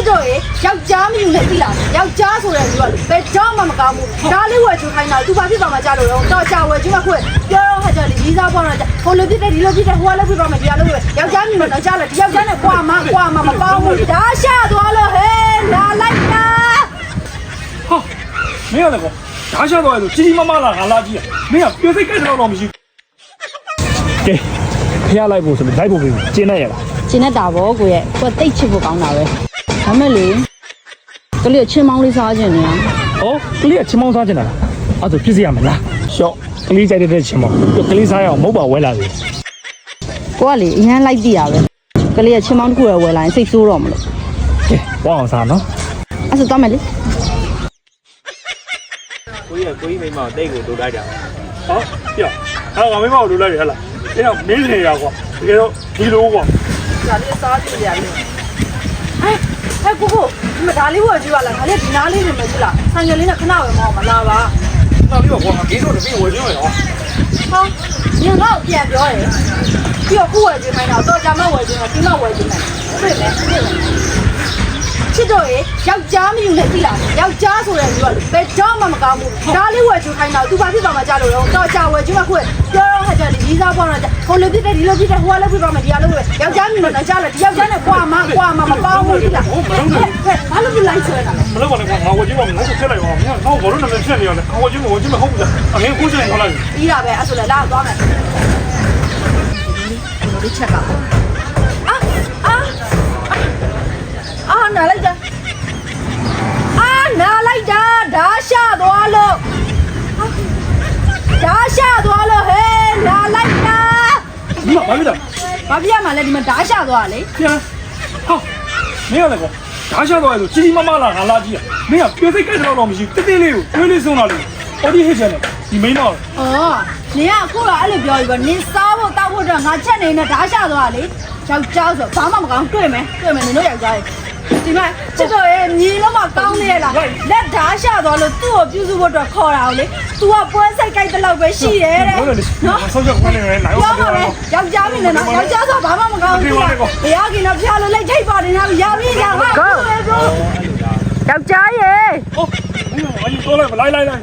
စ်တော့ရေယောက်ျားမယူနဲ့သိလားယောက်ျားဆိုတဲ့လူကလေဘယ်တော့မှမကောင်းဘူးဒါလေးဝယ်ချူခိုင်းတာသူဘာဖြစ်သွားမှကြားလို့တော့တော့ကြာဝယ်ချူမှခွေပြောတော့ဟာကြလေရီးစားပေါ်တော့ကြာဟိုလိုဖြစ်တယ်ဒီလိုဖြစ်တယ်ဟိုကလည်းဖြစ်သွားမယ်ဒီကလည်းဖြစ်ယောက်ျားမြင်တော့ကြားလေဒီယောက်ျားနဲ့ကွာမကွာမမကောင်းဘူးဒါရှာသွားလို့ဟဲ့လာလိုက်တာဟာမင်းရတယ်ကွာဓာတ်ရှာတော့လို့ကြီးကြီးမားမားလာငါလာကြည့်ရမင်းကပြိုစိတ်ကြိုက်တော့တော့မရှိကဲဖျားလိုက်ဖို့ဆိုပြီးလိုက်ဖို့ပြီးကျင်းလိုက်ရလားကျင်းနေတာဗောကိုရဲ့ကိုကတိတ်ချစ်ဖို့ကောင်းတာပဲ ဒါမဲ့လေကလေးကချင်းမောင်းလေးစားခြင်းနေရဩကလေးကချင်မောင်းစားချင်တာလားအဲ့ဒါဖြစ်စီရမလားရှော့ကလေးကြိုက်တဲ့ချင်မောင်းပြကလေးစားရအောင်မဟုတ်ပါဝဲလာပြီကိုကလေအရန်လိုက်တည်ရပဲကလေးကချင်းမောင်းတစ်ခုရဝယ်လာရင်စိတ်ဆိုးတော့မလို့ကဲဝါအောင်စားနော်အဲ့ဆိုတော့မယ်လေကိုကြီးကကိုကြီးမိမကိုတိတ်ကိုတို့လိုက်တာဟောပြဟာငါမင်းမကိုလိုလိုက်ရဟလားအဲ့တော့မင်းနေရကွာတကယ်တော့ဒီလိုကွာဒါလေးစားကြည့်ရလေဟဲ့ ဟဲ့ကိုကိုဒီမှာဒါလေးဝယ်ကြည့်ရလားခါလေးဒီနားလေးနေမယ်ကြည့်လားဆန်ငယ်လေးနဲ့ခဏဝယ်မအောင်မလားပါနောက်ပြီးတော့ကွာဂိမ်းတော့တပည့်ဝယ်ချင်းရအောင်ဟောညငါ့ကိုပြန်ပြောတယ်ပြီးတော့ခုဝယ်ခြင်းခိုင်းတာတော့ကြာမှဝယ်ခြင်းတယ်ဒီမှဝယ်ခြင်းတယ်တွေ့မယ်တွေ့မယ် ချစ်တော့ရေယောက်ျားမယူနဲ့သိလားယောက်ျားဆိုတဲ့လူကလေဘယ်တော့မှမကောင်းဘူးဒါလေးဝယ်ခြင်းခိုင်းတာသူဘာဖြစ်သွားမှကြားလို့တော့တော့ကြာဝယ်ခြင်းမှခွေပြောတော့ဟာကြလေရီးစားပေါ်တော့ကြာဟိုလိုဖြစ်တယ်ဒီလိုဖြစ်တယ်ဟိုကလည်းဖြစ်သွားမယ်ဒီကလည်းဖြစ်ယောက်ျားမြင်တော့ကြားတယ်ဒီယောက်ျားနဲ့ကွာမကွာမမကောင်းဘူးသိလားဟဲ့ဘာလို့ဒီလိုက်ဆွဲတာလဲမလုပ်ပါနဲ့ကွာငါဝယ်ချင်းပါငါ့ကိုဖျက်လိုက်ပါမင်းကတော့ဘာလို့နာမည်ဖျက်နေရလဲဝယ်ချင်းဝယ်ချင်းမဟုတ်ဘူးလားအငင်းကိုချင်းထားလိုက်ပြီးတာပဲအဲ့ဆိုလည်းလာသွားမယ်ဒီလိုလေးချက်ကအာ နာလိုက်တာအာနာလိုက်တာဓာရှာသွားလို့ဓာရှာသွားလို့ဟဲ့နာလိုက်တာဒီမှာဘာဖြစ်လဲဘာပြရမှာလဲဒီမှာဓာရှာသွားလေပြန်ဟာမင်းရတယ်ကွာဓာတ်ရှာတော့လို့ကြီးကြီးမားမားလာငါလာကြည့်ရမင်းကပြိုစိတ်ကြိုက်တော့တော့မရှိတိတိလေးကိုတွေးလေးဆုံးလာလို့အော်ဒီဟစ်ချန်တယ်ဒီမိန်းတော့ဩနင်ကအခုတော့အဲ့လိုပြောပြီးတော့နင်စားဖို့တောက်ဖို့တော့ငါချက်နေနဲ့ဓာရှာသွားလေယောက်ျားဆိုဘာမှမကောင်းတွေ့မယ်တွေ့မယ်နင်တို့ယောက်ျားရေ ဒီမှာချစ်တော်ရဲ့ညီလုံးမကောင်းနေရလားလက်ဓာရှာသွားလို့သူ့ကိုပြုစုဖို့အတွက်ခေါ်တာကိုလေ तू ကပွဲစိတ်ကြိုက်တဲ့လောက်ပဲရှိတယ်တဲ့ဟုတ်တယ်နော်ဆောက်ချက်ခွန်းနေတယ်နိုင်ပြောအောင်ပါမယ်ယောက်ျားမင်းနဲ့နော်ယောက်ျားဆိုဘာမှမကောင်းဘူးဘယ်ရခင်တော့ဖျားလို့လိုက်ထိပ်ပါနေလားရပြီရပါယောက်ျားရေဟုတ်မင်းကဘာကြီးတော့လိုက်လိုက်လိုက်